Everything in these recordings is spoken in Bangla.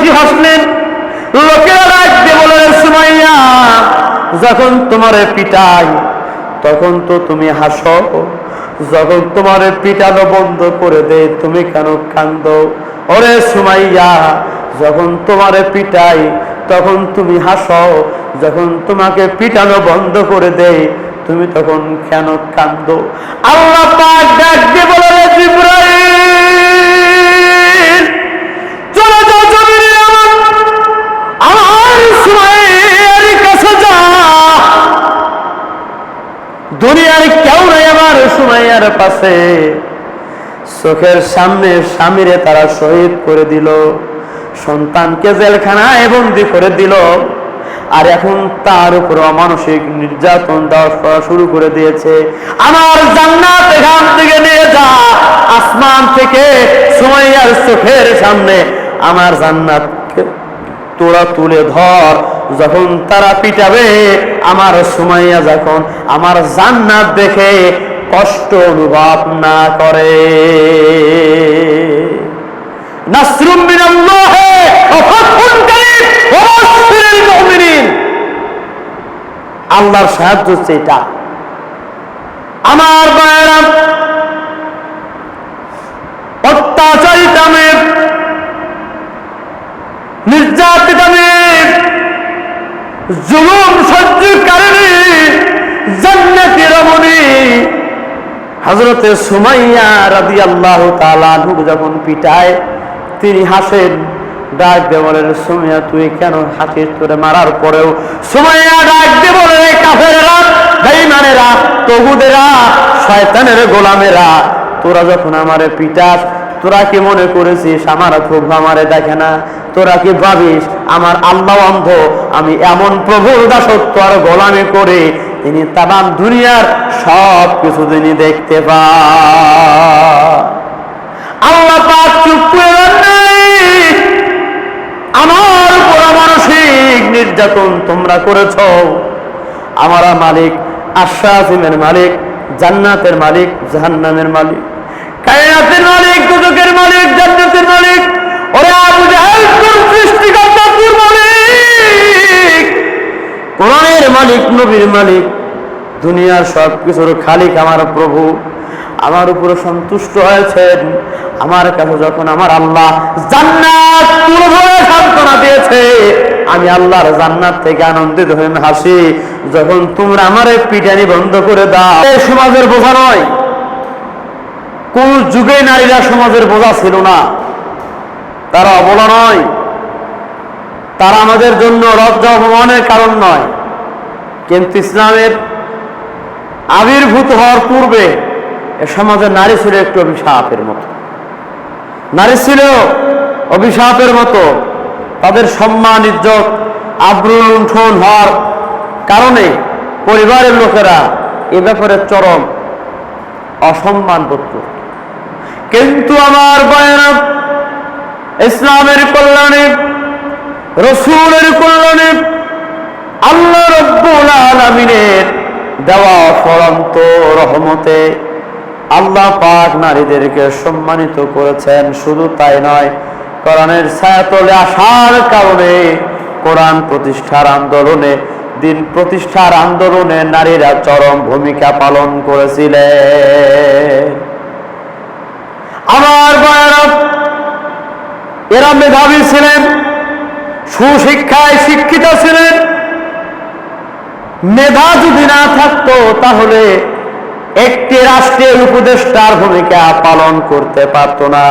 বেশি হাসলেন, লোকেরা রাখতে বলে সুমাইয়া, যখন তোমার পিটাই, তখন তো তুমি হাসো। যখন তোমার পিটানো বন্ধ করে দে তুমি কেন কান্দ? ওরে সুমাইয়া, যখন তোমার পিটাই, তখন তুমি হাসো। যখন তোমাকে পিটানো বন্ধ করে দে তুমি তখন কেন কান্দ? আল্লাহ পাক ডাক সুমাইয়ার পাশে চোখের সামনে স্বামীরে তারা শহীদ করে দিল, সন্তানকে জেলখানায় বন্দি করে দিল, আর এখন তার উপর অমানসিক নির্যাতন দেওয়া শুরু করে দিয়েছে। আমার জান্নাত এখান থেকে নিয়ে যা, আসমান থেকে সুমাইয়ার চোখের সামনে। আমার জান্নাতকে তোরা তুলে ধর, যখন তারা পিটাবে, আমার সুমাইয়া যখন আমার জান্নাত দেখে কষ্ট অনুভব না করে। আল্লাহর সাহায্য হচ্ছে এটা। আমার বায়রা অত্যাচারিত আমের নির্যাতিত আমের জুলুম সহ্যকারিণী জান্নাতি রমণী হজরতে সুমাইয়া রাদি আল্লাহ তালু যখন পিটায়, তিনি হাসেন, ডাক দে বলেন, সুমাইয়া, তুই কেন হাসিস? তোরে মারার পরেও সুমাইয়া ডাক দে বলে কাফেরা বেঈমানেরা তগুদেরা শয়তানের গোলামেরা, তোরা যখন আমারে পিটাস, তোরা কি মনে করেছিস আমার খুব আমারে দেখে না? তোরা কি ভাবিস আমার আল্লাহ অন্ধ? আমি এমন প্রভুর দাসত্ব আর গোলামি করে তিনি তামাম দুনিয়ার সব কিছু তিনি দেখতে পান। পাক চুপ করে আমার উপর মানসিক নির্যাতন তোমরা করেছ। আমার মালিক আশ্বাসিমের মালিক, জান্নাতের মালিক, জাহান্নামের মালিক, কায়নাতের মালিক দুদকের মালিক, জান্নাতের মালিক। ওরে আবু জাহেল মালিক, নবীর মালিক। দুনিয়ার সব কিছুর খালিক আমার প্রভু। আমার উপরে সন্তুষ্ট হয়েছেন। আমার কাছে যখন আমার আল্লাহ দিয়েছে, আমি আল্লাহর জান্নাত থেকে আনন্দিত হয়ে হাসি। যখন তোমরা আমার পিটানি বন্ধ করে দাও সমাজের বোঝা নয়। কোন যুগে নারীরা সমাজের বোঝা ছিল না। তারা অবলা নয়। তারা আমাদের জন্য লজ্জা অপমানের কারণ নয়। কিন্তু ইসলামের আবির্ভূত হওয়ার পূর্বে এ সমাজে নারী ছিল একটু অভিশাপের মতো। নারী ছিল অভিশাপের মতো। তাদের সম্মান, ইজ্জত আব্রু লুণ্ঠন হওয়ার কারণে পরিবারের লোকেরা এ ব্যাপারে চরম অসম্মান বোধ করত। কিন্তু আমার বয়ান, ইসলামের কল্যাণে, রসুলের কল্যাণে আল্লাহ রব্বুল আলামিনের দেওয়া ফরন্ত রহমতে আল্লাহ পাক নারীদেরকে সম্মানিত করেছেন। শুধু তাই নয়, কোরআনের ছায়াতলে আসার কারণে কোরআন প্রতিষ্ঠার আন্দোলনে, দিন প্রতিষ্ঠার আন্দোলনে নারীরা চরম ভূমিকা পালন করেছিলেন। আমার বয়ারা এরা মেধাবী ছিলেন, সুশিক্ষায় শিক্ষিত ছিলেন মেধা যদি না থাকতো, তাহলে একটি রাষ্ট্রের উপদেষ্টার ভূমিকা পালন করতে পারত না।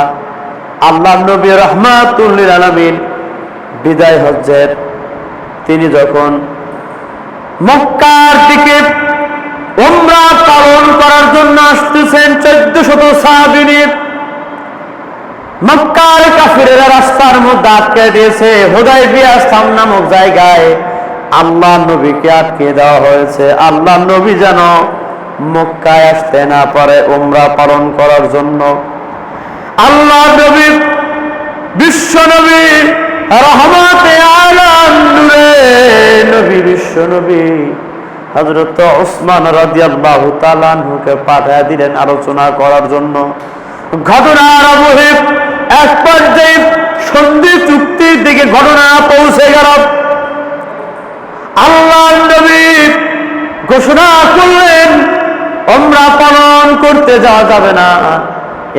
আল্লাহ নবী রহমাতুল্লিল আলমিন বিদায় হজ্জের। তিনি যখন মক্কার দিকে ওমরা পালন করার জন্য আসতেছেন চোদ্দ শত সাহাবিনীর মক্কার কাফিরেরা রাস্তার মধ্যে আটকে দিয়েছে। হোদাই বিয়াস্তাম নামক জায়গায় আল্লাহ নবীকে আটকে দেওয়া হয়েছে। আল্লাহ নবী যেন মক্কায় আসতে না পারে ওমরা পালন করার জন্য। আল্লাহ নবী, বিশ্ব নবী, রহমতে আলম নবী, বিশ্ব নবী। হজরত ওসমান রাদিয়াল্লাহু তাআলা আনহুকে পাঠিয়ে দিলেন আলোচনা করার জন্য। ঘটনার অবহিত এক পর্যায়ে সন্ধি চুক্তির দিকে ঘটনা পৌঁছে গেল। আল্লাহ ঘোষণা করলেন ওমরা পালন করতে যাওয়া যাবে না।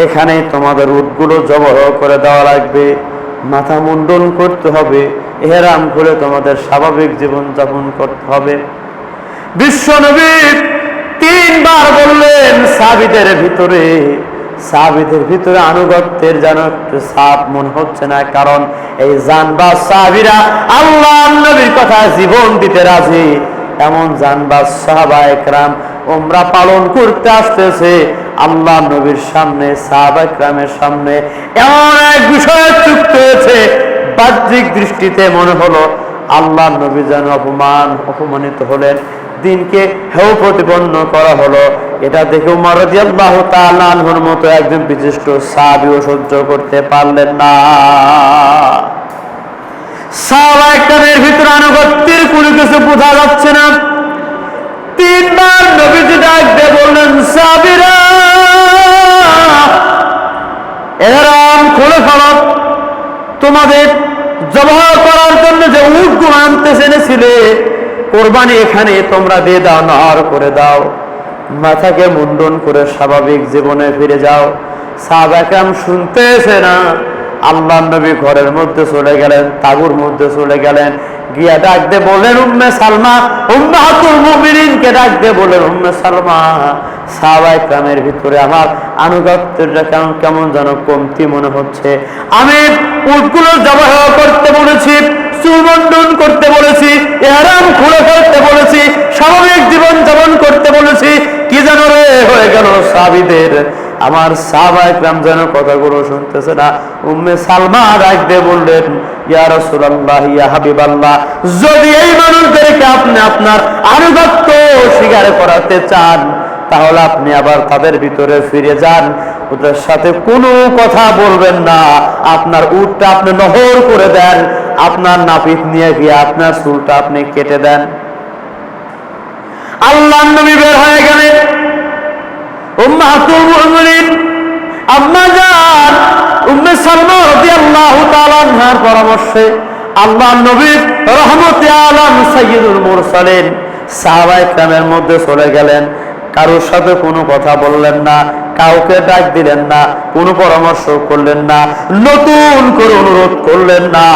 এখানে তোমাদের উটগুলো জবর করে দেওয়া লাগবে। মাথা মুন্ডন করতে হবে। এহেরাম করে তোমাদের স্বাভাবিক জীবন যাপন করতে হবে। বিশ্ব নবী তিনবার বললেন, সাবিদের ভিতরে সাবিদের ভিতরে আনুগত্যের যেন একটু সাপ মনে হচ্ছে না, কারণ এই জানবাজ সাহাবিরা আল্লাহ নবীর কথা জীবন দিতে রাজি। এমন জানবাজ সাহাবা একরাম ওমরা পালন করতে আসতেছে আল্লাহ নবীর সামনে, সাহাবা একরামের সামনে। এমন এক বিষয়ে চুক্ত হয়েছে, বাহ্যিক দৃষ্টিতে মনে হলো আল্লাহ নবী যেন অপমান, অপমানিত হলেন। দিনকে হেউ প্রতিপন্ন করা হলো। এটা দেখে উমর মতো একজন বিশিষ্ট সাহাবীও সহ্য করতে পারলেন না। বোঝা না। তিনবার বললেন এরাম খুলে তোমাদের জবাহ করার জন্য যে উটগুলো আনতে এনেছিলে কোরবানি এখানে তোমরা দিয়ে দাও, নহর করে দাও। মাথাকে মুন্ডন করে স্বাভাবিক জীবনে ফিরে যাও। সাহাবাকাম শুনতেছে না আল্লাহ নবী ঘরের মধ্যে চলে গেলেন তাগুর মধ্যে চলে গেলেন। গিয়া ডাকতে বললেন উম্মে সালমা, উম্মাহাতুল মুমিনিনকে ডাক দে বললেন উম্মে সালমা সাহাবাই গ্রামের ভিতরে আমার আনুগত্যটা কেমন কেমন যেন কমতি মনে হচ্ছে। আমি উটগুলো জবাহ করতে বলেছি সুমন্ডন করতে বলেছি এরাম খুলে ফেলতে বলেছি, স্বাভাবিক জীবন যাপন করতে বলেছি, কি যেন রে হয়ে গেল সাবিদের। আমার সাহাবাই গ্রাম যেন কথাগুলো শুনতেছে না। উম্মে সালমা রাখতে বললেন, ইয়া রাসূলুল্লাহ, ইয়া হাবিবাল্লাহ, যদি এই মানুষদেরকে আপনি আপনার আনুগত্য স্বীকার করাতে চান তাহলে আপনি আবার তাদের ভিতরে ফিরে যান। ওদের সাথে কোনো কথা বলবেন না। আপনার উটটা আপনি নহর করে দেন। আপনার নাপিত নিয়ে গিয়ে আপনার চুলটা আপনি কেটে দেন। আল্লাহ নবী বের হয়ে আনহার পরামর্শে আল্লাহ নবী রহমতে আলম সাইয়্যিদুল মুরসালিন সাহাবায়ে কেরামের মধ্যে চলে গেলেন। কারোর সাথে কোনো কথা বললেন না, কাউকে ডাক দিলেন না, কোনো পরামর্শ করলেন না, নতুন করে অনুরোধ করলেন না,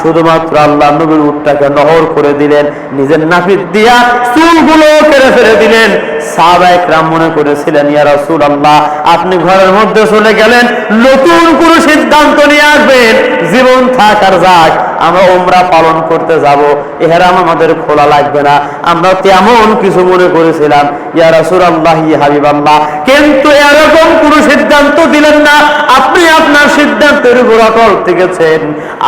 শুধুমাত্র আল্লাহ নবীর উটটাকে নহর করে দিলেন, নিজের নাফিদ দিয়া চুলগুলো কেড়ে ফেলে দিলেন। সাহাবায়ে রাম মনে করেছিলেন, ইয়া রাসূল আল্লাহ আপনি ঘরের মধ্যে চলে গেলেন, নতুন কোনো সিদ্ধান্ত নিয়ে আসবেন, জীবন থাকার যাক। আমরা ওমরা পালন করতে যাব, এহারাম আমাদের খোলা লাগবে না। আমরা তেমন কিছু মনে করেছিলাম, ইয়া রাসূল আল্লাহ হাবিব আল্লাহ কিন্তু এরকম কোনো সিদ্ধান্ত দিলেন না। আপনি আপনার সিদ্ধান্তের উপর অটল থেকেছেন।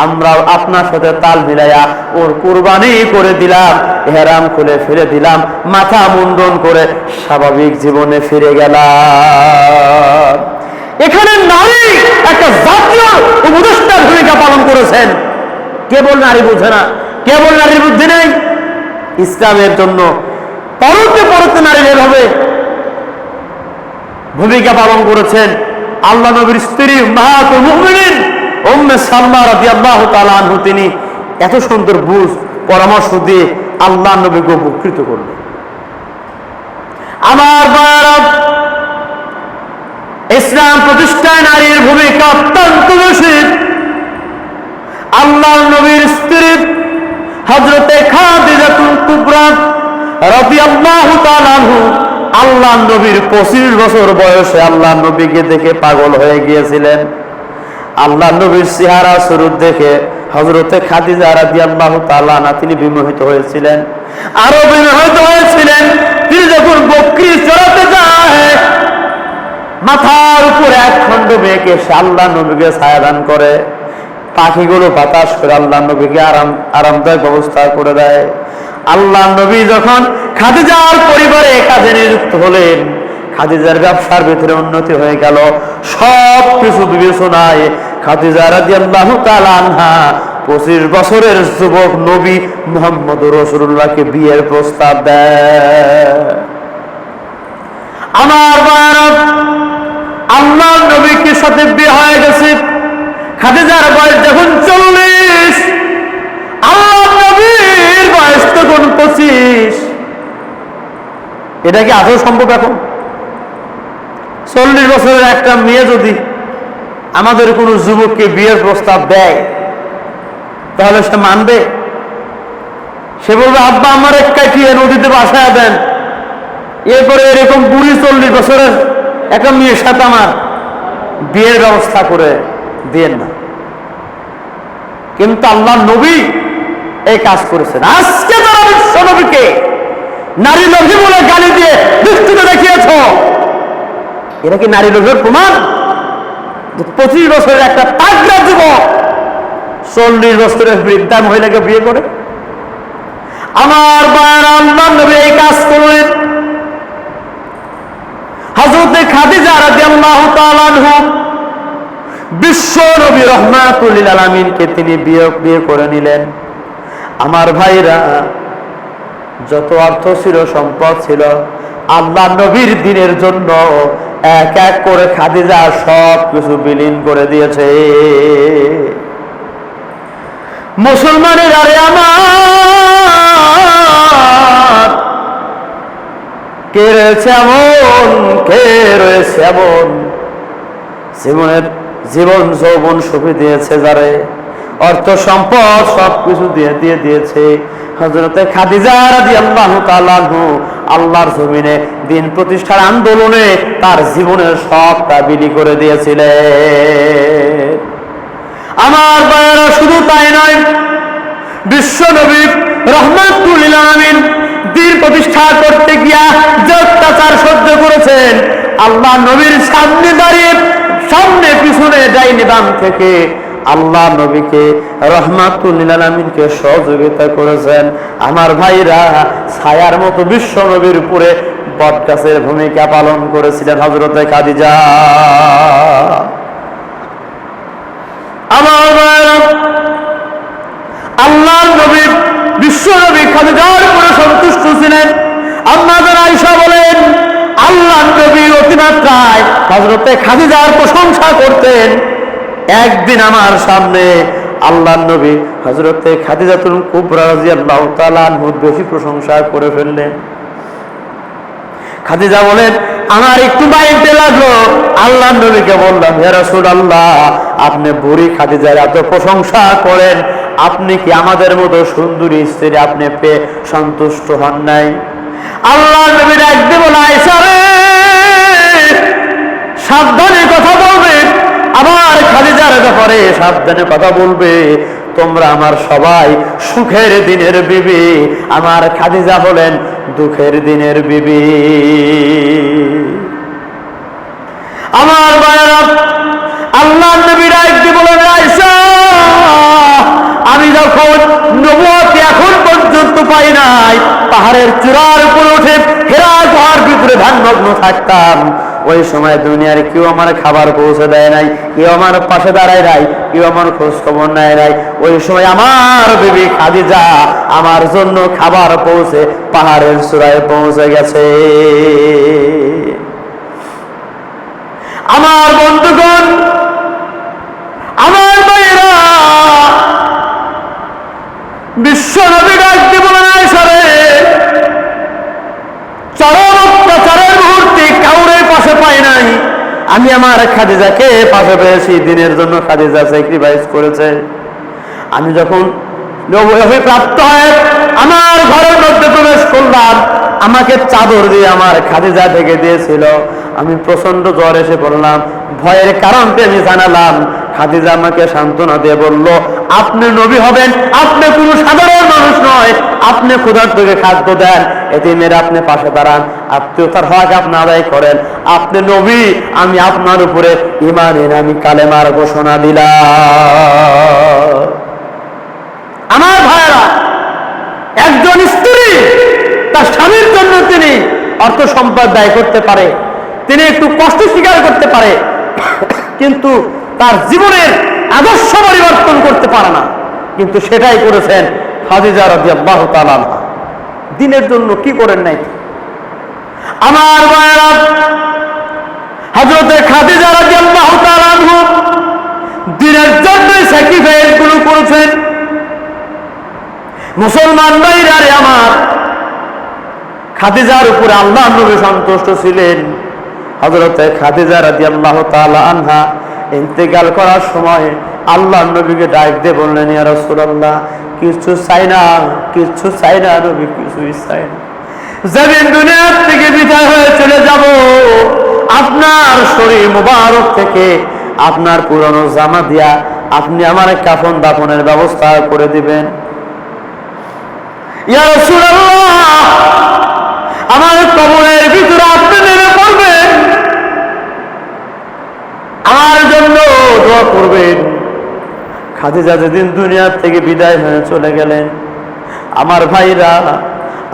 আমরা আপনার সাথে তাল মিলাইয়া ওর কুরবানি করে দিলাম হেরাম খুলে ফিরে দিলাম, মাথা মুন্ডন করে স্বাভাবিক জীবনে ফিরে গেলাম। এখানে নারী একটা জাতীয় উপদেষ্টার ভূমিকা পালন করেছেন। কেবল নারী বুঝে না। কেবল নারীর বুদ্ধি নেই। ইসলামের জন্য পরতে পরতে বের হবে। ভূমিকা পালন করেছেন আল্লাহ নবীর স্ত্রী তিনি এত সুন্দর বুঝ, পরামর্শ দিয়ে আল্লাহ নবীকে উপকৃত করলেন। আমার ইসলাম প্রতিষ্ঠায় নারীর ভূমিকা আল্লাহ নবীর স্ত্রী হজরতে খাদিজাতুল কুবরা রাদিয়াল্লাহু আল্লাহ নবীর পঁচিশ বছর বয়সে আল্লাহ নবীকে দেখে পাগল হয়ে গিয়েছিলেন। আল্লাহ নবীর চেহারা স্বরূপ দেখে হজরতে খাদিজা রাদিয়াল্লাহু তাআলা তিনি বিমোহিত হয়েছিলেন। আরও বিমোহিত হয়েছিলেন, তিনি যখন বকরি চড়াতে যায়, মাথার উপরে এক খণ্ড মেয়েকে আল্লাহ নবীকে ছায়াদান করে। পাখিগুলো বাতাস করে আল্লাহ নবীকে আরাম, আরামদায়ক ব্যবস্থা করে দেয়। আল্লাহ নবী যখন খাদিজার পরিবারে কাজে নিযুক্ত হলেন, খাদিজার ব্যবসার ভিতরে উন্নতি হয়ে গেল। সব কিছু বিবেচনায় খাদিজা রাজি আল্লাহ আনহা পঁচিশ বছরের যুবক নবী মোহাম্মদ রসুল্লাহকে বিয়ের প্রস্তাব দেয়। আমার আল্লাহ নবীকে সাথে বিয়ে হয়ে গেছে। খাদিজার বয়স যখন চল্লিশ, আল্লাহ নবীর বয়স তখন পঁচিশ। এটা কি আদৌ সম্ভব এখন? চল্লিশ বছরের একটা মেয়ে যদি আমাদের কোনো যুবককে বিয়ের প্রস্তাব দেয়, তাহলে সে মানবে? সে বলবে, আব্বা, আমার এক কাটিয়ে নদীতে বাসায় দেন। এরপরে এরকম কুড়ি চল্লিশ বছরের একটা মেয়ের সাথে আমার বিয়ের ব্যবস্থা করে দিয়েন না। কিন্তু আল্লাহ নবী এই কাজ করেছেন। আজকে তারা বিশ্ব নবীকে নারী লোভী বলে গালি দিয়ে দৃষ্টিতে দেখিয়েছ এটা কি নারী লোভের প্রমাণ? পঁচিশ বছরের একটা তাগড়া যুবক চল্লিশ বছরের বৃদ্ধা মহিলাকে বিয়ে করে। আমার বায়ার আল্লাহ নবী এই কাজ করলেন। হজরতে খাদিজা রাদিয়াল্লাহু তাআলা আনহু বিশ্ব নবী রহমাতুল আলামিনকে তিনি বিয়ে বিয়ে করে নিলেন। আমার ভাইরা, যত অর্থ ছিল, সম্পদ ছিল, আল্লাহ নবীর দিনের জন্য এক এক করে খাদিজা সব কিছু বিলীন করে দিয়েছে। মুসলমানের আরে আমার, কে রয়েছে এমন, কে রয়েছে এমন? জীবনের জীবন যৌবন সুখী দিয়েছে যারে, অর্থ সম্পদ সবকিছু দিয়ে দিয়ে দিয়েছে। হজরতে খাদিজা রাদি আল্লাহ আল্লাহর জমিনে দিন প্রতিষ্ঠার আন্দোলনে তার জীবনের সবটা বিলি করে দিয়েছিলেন। আমার বায়রা শুধু তাই নয়, বিশ্ব নবী রহমাতুল আমিন দিন প্রতিষ্ঠা করতে গিয়া যে অত্যাচার সহ্য করেছেন, আল্লাহ নবীর সামনে দাঁড়িয়ে সামনে পিছনে ডাইনি বাম থেকে, আল্লাহ নবীকে রহমাতুল আমিনকে সহযোগিতা করেছেন। আমার ভাইরা ছায়ার মতো বিশ্ব নবীর উপরে বটগাছের ভূমিকা পালন করেছিলেন হজরতে খাদিজা। আমার আল্লাহ নবী, বিশ্ব নবী খাদিজার উপরে সন্তুষ্ট ছিলেন। আমাদের আয়সা বলেন আল্লাহ নবী অতিমাত্রায় হজরতে খাদিজার প্রশংসা করতেন। একদিন আমার সামনে আল্লাহ নবী হজরতে খাদিজাতুল বেশি প্রশংসা করে ফেললেন। খাদিজা বলেন, আমার একটু লাগল। আল্লাহ নবীকে বললাম আপনি বুড়ি খাদিজার এত প্রশংসা করেন, আপনি কি আমাদের মতো সুন্দরী স্ত্রী আপনি পেয়ে সন্তুষ্ট হন নাই? আল্লাহ নবীর একদিন বলে সাবধানে কথা বলবে। আমার খাদিজার ব্যাপারে সাবধানে কথা বলবে। তোমরা আমার সবাই সুখের দিনের বিবি। আমার খাদিজা হলেন দুঃখের দিনের বিবি। আমার বায়রা আল্লাহ নবীর একদিন বলেন আমি যখন নবুয়ত এখন পর্যন্ত পাই নাই, পাহাড়ের চূড়ার উপর উঠে হেরা গুহার ভিতরে ধ্যানমগ্ন থাকতাম। ওই সময় দুনিয়ার কেউ আমার খাবার পৌঁছে দেয় নাই, কেউ আমার পাশে দাঁড়ায় নাই, কেউ আমার খোঁজ খবর নেয় নাই। ওই সময় আমার বিবি খাদিজা আমার জন্য খাবার পৌঁছে পাহাড়ের চূড়ায় পৌঁছে গেছে। আমার বন্ধুগণ, আমার ভাইয়েরা বিশ্ব নবী ডাকতে বলে নাই সরে চরম পাই নাই। আমি আমার খাদিজাকে পাশে পেয়েছি, দিনের জন্য খাদিজা স্যাক্রিফাইস করেছে। আমি যখন প্রাপ্ত হয় আমার ঘরের মধ্যে প্রবেশ করলাম, আমাকে চাদর দিয়ে আমার খাদিজা থেকে দিয়েছিল। আমি প্রচণ্ড জ্বর এসে পড়লাম। ভয়ের কারণটি আমি জানালাম। খাদিজা আমাকে সান্ত্বনা দিয়ে বলল, আপনি নবী হবেন, আপনি কোনো সাধারণ মানুষ নয়। আপনি ক্ষুধার থেকে খাদ্য দেন। এতিমের আপনি পাশে দাঁড়ান। আত্মীয়তার হক আপনি আদায় করেন। আপনি নবী, আমি আপনার উপরে ইমানের আমি কালেমার ঘোষণা দিলাম। আমার ভাইরা একজন স্ত্রী তার স্বামীর জন্য তিনি অর্থ সম্পদ ব্যয় করতে পারে। তিনি একটু কষ্ট স্বীকার করতে পারে, কিন্তু তার জীবনের আদর্শ পরিবর্তন করতে পারে না। কিন্তু সেটাই করেছেন খাদিজা রাজি আল্লাহ দিনের জন্য কি করেন নাই? আমার মায়েরা হজরতে খাদিজা রাজি আল্লাহ দিনের জন্যই স্যাক্রিফাইসগুলো করেছেন। মুসলমান ভাইরা আমার, খাদিজার উপরে আল্লাহ নবী সন্তুষ্ট ছিলেন। হজরতে খাদিজা রাজি আল্লাহ আনহা ইন্তেকাল করার সময় আল্লাহ নবীকে ডাক দিয়ে বললেন, ইয়া রাসূলুল্লাহ, কিছু চাই না, কিছু চাই না নবী কিছুই চাই না। যেদিন দুনিয়ার থেকে বিদায় হয়ে চলে যাব। আপনার শরীর মুবারক থেকে আপনার পুরনো জামা দিয়া আপনি আমার কাফন দাফনের ব্যবস্থা করে দিবেন। ইয়া আমার কবরের ভিতরে আপনি নেমে পড়বেন আমার জন্য দোয়া করবেন। খাদিজা যেদিন দুনিয়ার থেকে বিদায় হয়ে চলে গেলেন, আমার ভাইরা,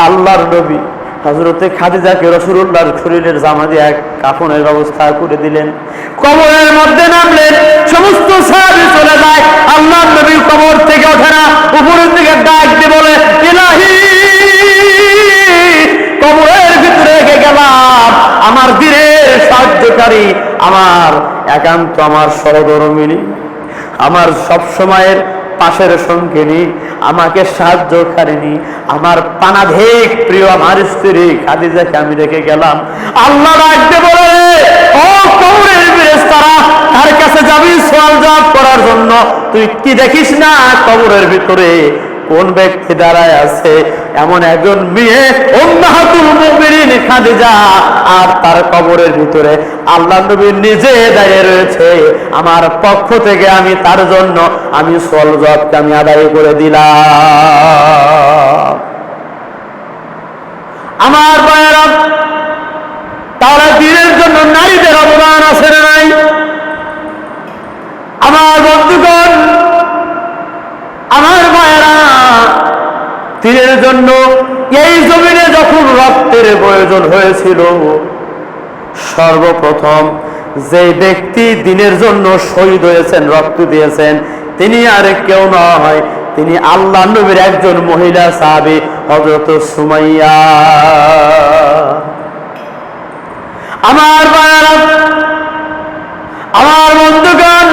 আল্লাহর নবী হজরতে খাদিজাকে রসুল্লাহর শরীরের জামা দিয়ে এক কাফনের ব্যবস্থা করে দিলেন। কবরের মধ্যে নামলেন, সমস্ত সাহাবি চলে যায়, আল্লাহর নবী কবর থেকে ওঠে না, উপরের দিকে ডাক দিয়ে বলে, ইলাহি, কবরের ভিতরে রেখে গেলাম, আমার দিনের সাহায্যকারী আমার একান্ত আমার সহধর্মিনী, আমার সব সময়ের পাশের সঙ্গিনী, আমাকে সাহায্য সাহায্যকারিনী, আমার পানাধিক প্রিয় আমার স্ত্রী খাদিজাকে আমি রেখে গেলাম। আল্লাহ রাখতে বলে, ও কৌরের তার কাছে যাবি সওয়াল জবাব করার জন্য? তুই কি দেখিস না কবরের ভিতরে? কোন ব্যক্তি দাঁড়ায় আছে? এমন একজন মেয়ে উম্মাহাতুল মুমিনিন খাদিজা। আর তার কবরের ভিতরে আল্লাহ নবী নিজে দাঁড়িয়ে রয়েছে। আমার পক্ষ থেকে আমি তার জন্য, আমি সল জবকে আমি আদায় করে দিলাম। আমার বায়রা তারা দিনের জন্য নারীদের অবদান আছে নাই? আমার বন্ধুগণ আমার মায়েরা তীরের জন্য এই জমিনে যখন রক্তের প্রয়োজন হয়েছিল, সর্বপ্রথম যে ব্যক্তি দিনের জন্য শহীদ হয়েছেন, রক্ত দিয়েছেন, তিনি আর কেউ নয় তিনি আল্লাহ নবীর একজন মহিলা সাহাবী হজরত সুমাইয়া। আমার আমার বন্ধুগণ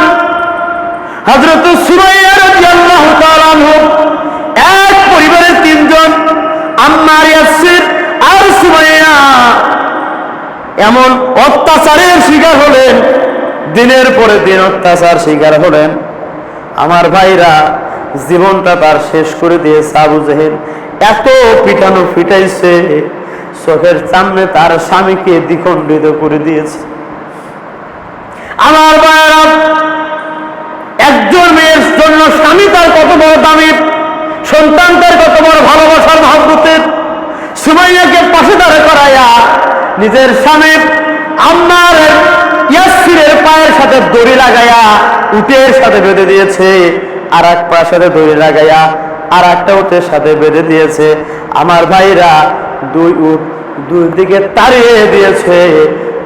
হজরত সুমাইয়া রাদিয়াল্লাহু তাআলা আনহু এক পরিবারের তিনজন আম্মার ইয়াসির আর সুমাইয়া এমন অত্যাচারের শিকার হলেন, দিনের পরে দিন অত্যাচার শিকার হলেন। আমার ভাইরা, জীবনটা তার শেষ করে দিয়েছে আবু জেহেল। এত পিটানো পিটাইছে, চোখের সামনে তার স্বামীকে দ্বিখণ্ডিত করে দিয়েছে। আমার ভাইরা একজন মেয়ের জন্য স্বামী তার কত বড় দামি, সন্তান তার কত বড় ভালোবাসার সুমাইয়াকে করাইয়া নিজের স্বামী আম্মার ইয়াসিরের পায়ের সাথে দড়ি লাগাইয়া উটের সাথে বেঁধে দিয়েছে আর এক পায়ের সাথে দড়ি লাগাইয়া আর একটা উটের সাথে বেঁধে দিয়েছে। আমার ভাইরা দুই উট দুই দিকে তাড়িয়ে দিয়েছে,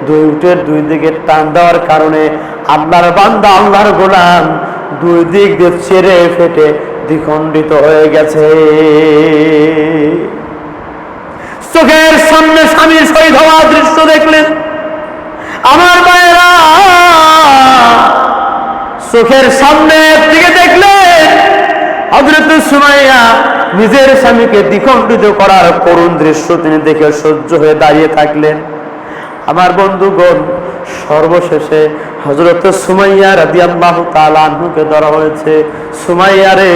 দুই উটের দুই দিকে টান দেওয়ার কারণে আল্লাহর বান্দা আল্লাহর গোলাম দুই দিক দিয়ে ছেড়ে ফেটে দ্বিখণ্ডিত হয়ে গেছে। চোখের সামনে স্বামীর শহীদ হওয়া দৃশ্য দেখলেন। আমার মায়েরা চোখের সামনে দিকে দেখলেন হজরত সুমাইয়া নিজের স্বামীকে দ্বিখণ্ডিত করার করুণ দৃশ্য তিনি দেখে সহ্য হয়ে দাঁড়িয়ে থাকলেন। আমার বন্ধুগণ, সর্বশেষে হজরত সুমাইয়া রাদি আল্লাহ তালুকে ধরা হয়েছে। সুমাইয়া রে,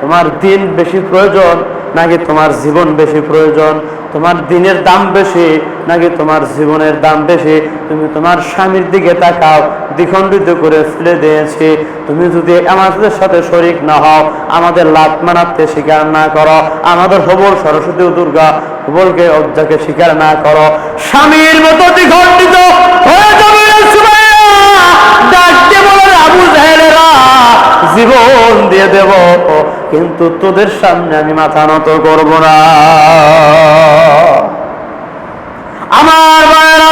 তোমার দিন বেশি প্রয়োজন। নাকি তোমার জীবন বেশি প্রয়োজন? তোমার দিনের দাম বেশি, নাকি তোমার জীবনের দাম বেশি? তুমি তোমার স্বামীর দিকে তাকাও, দ্বিখণ্ডিত করে ফেলে দিয়েছি। তুমি যদি আমাদের সাথে শরিক না হও, আমাদের লাত মানাতে স্বীকার না করো। আমাদের হবল সরস্বতী দুর্গা হবলকে অজ্জাকে স্বীকার না করো। স্বামীর মতো দ্বিখণ্ডিত জীবন দিয়ে দেব। কিন্তু তোদের সামনে আমি মাথা নত করব না। আমার মায়েরা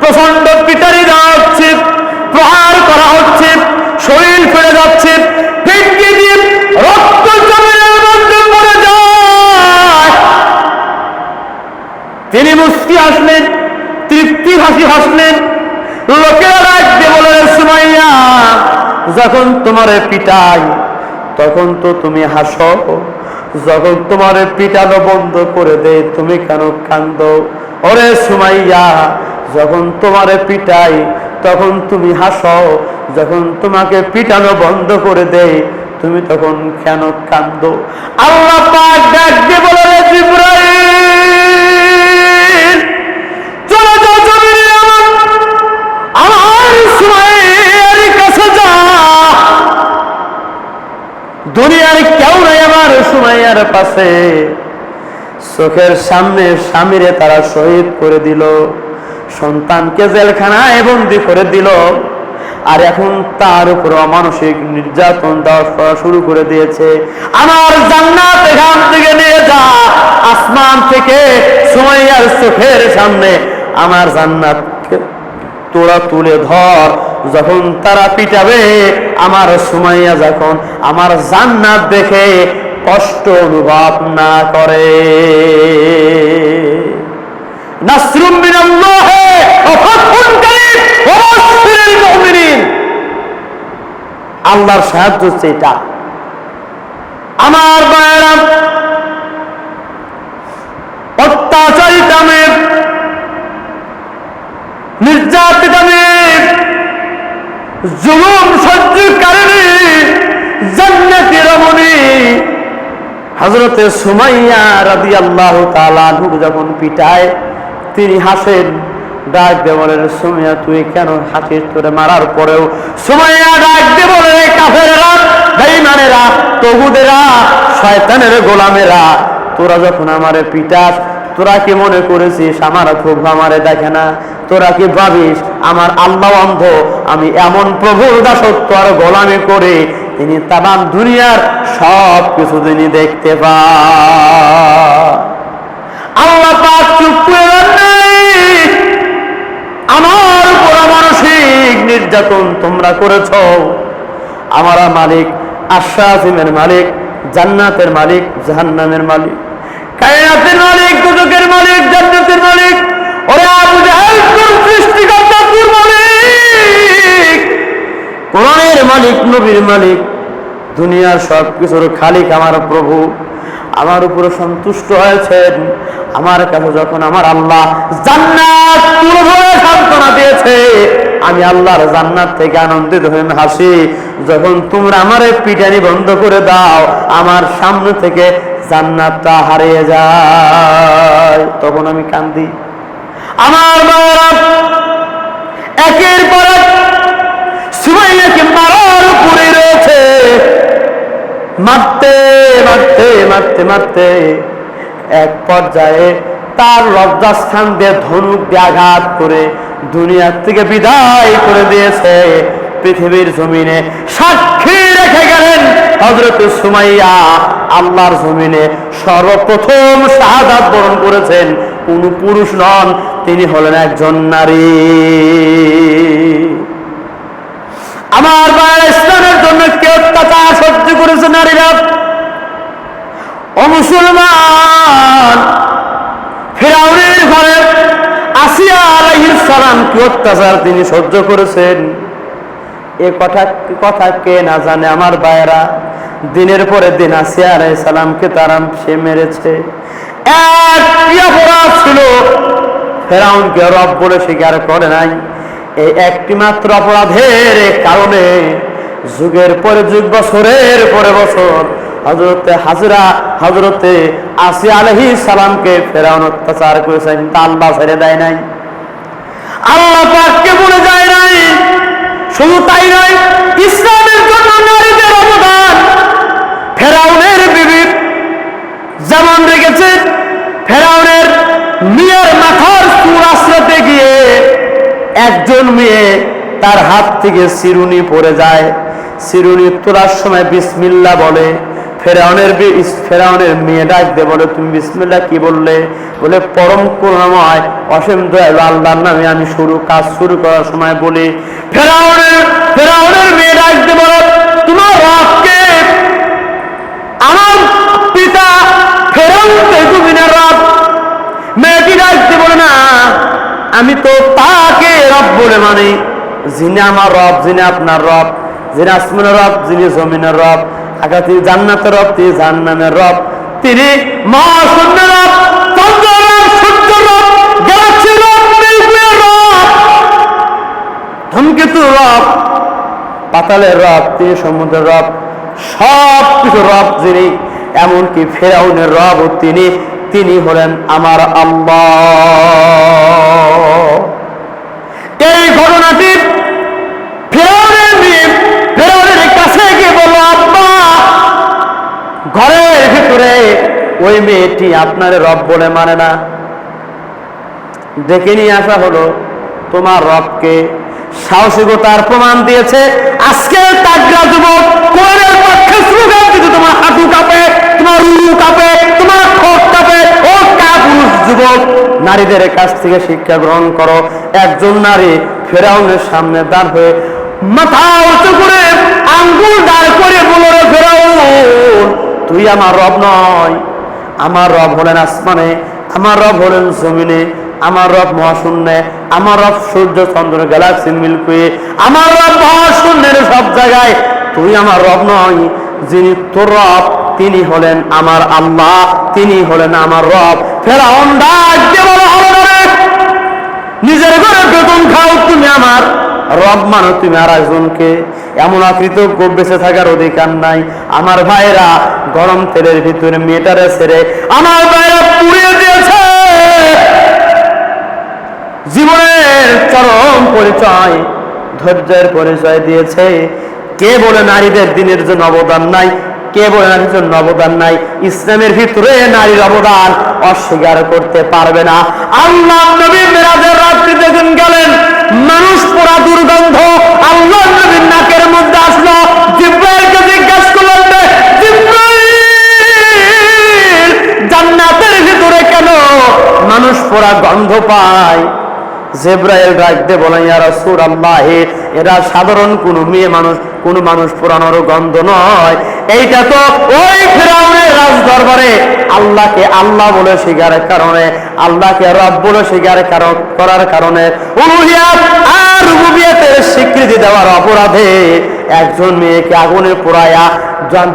প্রচণ্ড পিটারি দেওয়া হচ্ছে, প্রহার করা হচ্ছে, শরীর ফেলে যাচ্ছে দিয়ে তিনি মুস্কি হাসলেন তৃপ্তি হাসি হাসলেন। লোকেরা রাখবে বলে সুমাইয়া, যখন তোমার পিটাই তখন তো তুমি হাসো। যখন তোমার পিটানো বন্ধ করে দে তুমি কেন কান্দ ওরে সুমাইয়া, যখন তোমারে পিটাই তখন তুমি হাসো। যখন তোমাকে পিটানো বন্ধ করে দে তুমি তখন কেন কান্দ আল্লাহ ডাক দিয়ে বলে দুনিয়ার কেউ নাই আমার সুমাইয়ার পাশে। চোখের সামনে স্বামীরে তারা শহীদ করে দিল, সন্তানকে জেলখানায় বন্দি করে দিল, আর এখন তার উপর অমানসিক নির্যাতন দেওয়া করা শুরু করে দিয়েছে। আমার জান্নাত এখান থেকে নিয়ে যা, আসমান থেকে সুমাইয়ার চোখের সামনে আমার জান্নাতকে তোরা তুলে ধর। যখন তারা পিটাবে, আমার সুমাইয়া যখন আমার জান্নাত দেখে কষ্ট অনুভব না করে। আল্লাহর সাহায্য হচ্ছে এটা। আমার বায়রা অত্যাচারিত আমি নির্যাতিত জুলুম সহ্যকারিণী জান্নাতি রমণী। হজরতে সুমাইয়া রাদি আল্লাহ তালু যখন পিটায়, তিনি হাসেন, ডাক বলেন, সুমাইয়া, তুই কেন হাসিস? তোরে মারার পরেও সুমাইয়া ডাক দিয়ে বলে কাফেরেরা, বেঈমানেরা, তহুদেরা, শয়তানের গোলামেরা, তোরা যখন আমারে পিটাস, তোরা কি মনে করেছিস? আমার খুব আমারে দেখে না। তোরা কি ভাবিস? আমার আল্লাহ অন্ধ। আমি এমন প্রভুর দাসত্ব আর গোলামি করে, তিনি তামাম দুনিয়ার সব কিছু তিনি দেখতে পান আল্লাহ পাক চুপ আমার উপর মানসিক নির্যাতন তোমরা করেছ। আমার মালিক আশাফিমের মালিক, জান্নাতের মালিক, জাহান্নামের মালিক, কায়নাতের মালিক, দুদকের মালিক, জান্নাতের মালিক, ওরে কোরআনের মালিক, নবীর মালিক। দুনিয়ার সব কিছুর খালিক আমার প্রভু। আমার উপরে সন্তুষ্ট হয়েছেন। আমার কাছে যখন আমার আল্লাহ দিয়েছে, আমি আল্লাহর জান্নাত থেকে আনন্দিত হয়ে হাসি। যখন তোমরা আমার পিটানি বন্ধ করে দাও, আমার সামনে থেকে জান্নাতটা হারিয়ে যায়। তখন আমি কান্দি। আমার একের পর এক সুমাইয়াকে মারার উপরে রয়েছে। মারতে মারতে মারতে মারতে এক পর্যায়ে তার লজ্জাস্থান দিয়ে ধনুক দিয়ে আঘাত করে দুনিয়ার থেকে বিদায় করে দিয়েছে। পৃথিবীর জমিনে সাক্ষী রেখে গেলেন হজরত সুমাইয়া। আল্লাহর জমিনে সর্বপ্রথম শাহাদাত বরণ করেছেন। কোন পুরুষ নন, তিনি হলেন একজন নারী। আমার বাবার ইসলামের জন্য কে অত্যাচার সহ্য করেছে নারীরা? অমুসলমান ফেরাউনের ঘরে আসিয়া আলাইহিস সালাম কি অত্যাচার তিনি সহ্য করেছেন? এ কথা কথা কে না জানে আমার বায়রা দিনের পরে দিন আসিয়া আলাই সালামকে তারা সে মেরেছে। এক অপরাধ ছিল। ফেরাউনকে রব বলে স্বীকার করে নাই। এই একটি মাত্র অপরাধের কারণে যুগের পরে যুগ, বছরের পরে বছর হজরতে হাজরা হজরতে আসি আলহি সালামকে ফেরাউন অত্যাচার করেছেন তা আল্লাহ ছেড়ে দেয় নাই। আল্লাহ পাককে বলে যায় নাই, শুধু তাই নয়, ইসলামের জন্য নারীদের অবদান। ফেরাউনের বিবির যেমন রেখেছে, ফেরাউনের মেয়ের গিয়ে একজন মেয়ে তার হাত থেকে চিরুনি পড়ে যায়। চিরুনি তোলার সময় বিসমিল্লা বলে, ফেরাউনের ফেরাউনের মেয়ে ডাক দিয়ে বলে, তুমি বিসমিল্লা কি বললে? বলে, পরম করুণাময়, অসীম দয়ালু, আল্লাহর নামে আমি শুরু, কাজ শুরু করার সময় বলি, ফেরাউনের ফেরাউনের মেয়ে ডাক দিয়ে বলো, তোমার রবকে আমার পিতা ফেরাউনকে তুমি না রব, মেয়েটি ডাকতে বলে, না আমি তো তাকে রব বলে মানি যিনি আমার রব, যিনি আপনার রব, যিনি আসমানের রব, যিনি জমিনের রব আকাশি জান্নাতের রব, তিনি জান্নামের রব, তিনি মহাশূন্য রব রব তিনি সমুদ্রের রব রব তিনি। তিনি হলেন আমার আল্লাহ। এই ঘটনাটি ঘরের ভিতরে ওই মেয়েটি আপনার রব বলে মানে না। ডেকে নিয়ে আসা হলো, তোমার রবকে সাহসিকতার প্রমাণ দিয়েছে। আজকে তাগরা যুবক কোরআনের পক্ষে তোমার হাঁটু কাঁপে, তোমার উলু কাঁপে, তোমার যুবক, নারীদের কাছ থেকে শিক্ষা গ্রহণ করো। একজন নারী ফেরাউনের সামনে দাঁড় হয়ে মাথা উঁচু করে আঙ্গুল দাঁড় করে বলো রে ফেরাউন, তুই আমার রব নয়। আমার রব হলেন আসমানে, আমার রব হলেন জমিনে, আমার রব মহাশূন্যে, আমার রব সূর্য, চন্দ্র, গ্যালাক্সি, মিল্কি, আমার রব মহাশূন্যের সব জায়গায় তুই আমার রব নয়। যিনি তোর রব, তিনি হলেন আমার আল্লাহ, তিনি হলেন আমার রব। ফেরাউন ডাক দিয়ে বলা হলো নিজের ঘরে বেতন খাও তুমি আমার। রব মানো তুমি আর একজনকে। এমন অকৃতজ্ঞ বেঁচে থাকার অধিকার নাই। আমার ভাইরা গরম তেলের ভিতরে মেটারে ছেড়ে আমার ভাইরা পুড়িয়ে দিয়েছে। জীবনের চরম পরিচয়, ধৈর্যের পরিচয় দিয়েছে। কে বলে নারীদের দিনের জন্য অবদান নাই? কে বলে নারীর জন্য অবদান নাই? ইসলামের ভিতরে নারীর অবদান অস্বীকার করতে পারবে না। আল্লাহ নবী মেরাজের রাত্রি দেখুন গেলেন, মানুষ পোড়া দুর্গন্ধ আল্লাহ নবীর নাকের মধ্যে আসলো। জিব্রাইলকে জিজ্ঞাসা করলেন জান্নাতের ভিতরে কেন মানুষ পোড়া গন্ধ পায়? জেব্রাইল ডাকতে বলেন, ইয়া রাসূলুল্লাহ, এরা সাধারণ কোন মেয়ে মানুষ, কোন মানুষ পুরানোর গন্ধ নয়। এইটা তো ওই ফেরাউনের রাজ দরবারে আল্লাহকে আল্লাহ বলে স্বীকারের কারণে, আল্লাহকে রব বলে স্বীকার করার কারণে উলুহিয়াত আর রুবুবিয়াতের স্বীকৃতি দেওয়ার অপরাধে একজন মেয়েকে আগুনে পোড়ায়া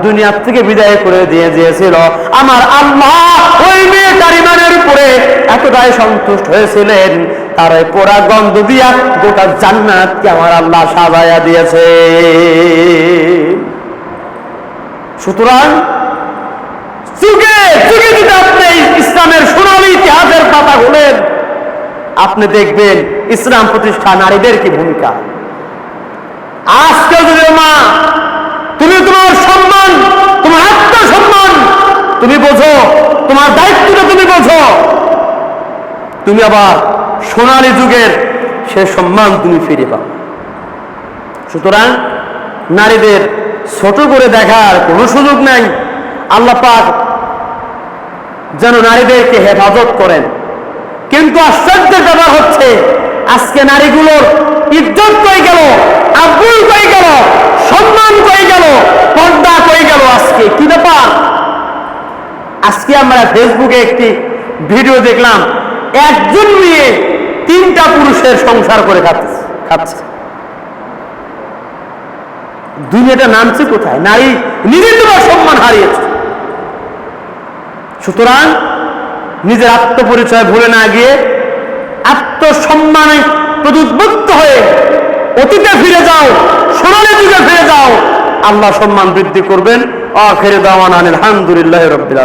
দুনিয়ার থেকে বিদায় করে দিয়ে দিয়েছিল। আমার আল্লাহ ওই মেয়েটার ইমানের উপরে এতটাই সন্তুষ্ট হয়েছিলেন তার ওই পোড়া গন্ধ দিয়া গোটা জান্নাতকে আমার আল্লাহ সাজায়া দিয়েছে। সুতরাং যুগে যুগে যদি আপনি ইসলামের সোনালী ইতিহাসের পাতা খুলেন আপনি দেখবেন ইসলাম প্রতিষ্ঠা নারীদের কি ভূমিকা? আজকে যদি মা তুমি তোমার সম্মান, তোমার আত্মসম্মান তুমি বোঝো, তোমার দায়িত্বটা তুমি বোঝো, তুমি আবার সোনালী যুগের সে সম্মান তুমি ফিরে পাও। সুতরাং নারীদের ছোট করে দেখার কোনো সুযোগ নাই। আল্লাহ পাক যেন নারীদেরকে হেফাজত করেন। কিন্তু আশ্চর্যের ব্যাপার হচ্ছে, আজকে নারীগুলোর ইজ্জত কই গেল, আব্বুল কই গেল, সম্মান কই গেল, পর্দা কই গেল আজকে? কি ব্যাপার? আজকে আমরা ফেসবুকে একটি ভিডিও দেখলাম একজন মেয়ে তিনটা পুরুষের সংসার করে খাচ্ছে খাচ্ছে। দুনিয়াটা নামছে কোথায়? নারী নিজের তোমার সম্মান হারিয়েছে। সুতরাং নিজের আত্মপরিচয় ভুলে না গিয়ে আত্মসম্মানে প্রদুদ্বুদ্ধ হয়ে অতীতে ফিরে যাও সোনালী যুগে ফিরে যাও, আল্লাহ সম্মান বৃদ্ধি করবেন। আখেরে দাওয়ান আলহামদুলিল্লাহ রবিল